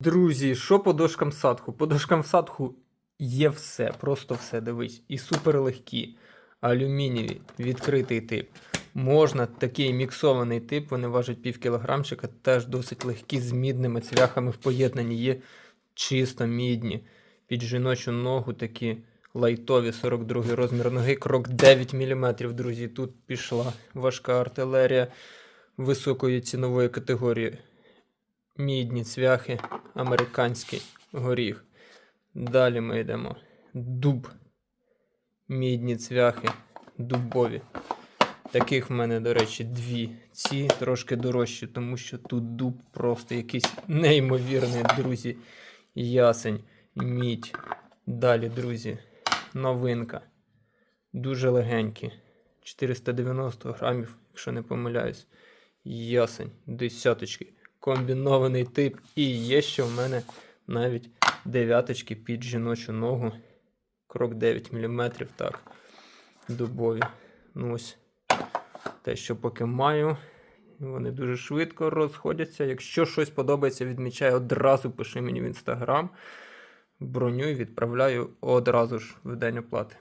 Друзі, що по дошкам садху? По дошкам садху є все, просто все, дивись. І суперлегкі, алюмінієві, відкритий тип. Можна такий міксований тип, вони важать пів кілограмчика, теж досить легкі, з мідними цвяхами в поєднанні. Є чисто мідні. Під жіночу ногу такі лайтові 42 розмір ноги, крок 9 мм, друзі. Тут пішла важка артилерія високої цінової категорії. Мідні цвяхи, американський горіх. Далі ми йдемо. Дуб. Мідні цвяхи, дубові. Таких в мене, до речі, дві. Ці трошки дорожчі, тому що тут дуб просто якийсь неймовірний, друзі. Ясень, мідь. Далі, друзі, новинка. Дуже легенькі. 490 грамів, якщо не помиляюсь. Ясень, десяточки. Комбінований тип. І є ще в мене навіть дев'яточки під жіночу ногу. Крок 9 мм, так. Дубові. Ну ось те, що поки маю. Вони дуже швидко розходяться. Якщо щось подобається, відмічай одразу пиши мені в інстаграм. Броню і відправляю одразу ж в день оплати.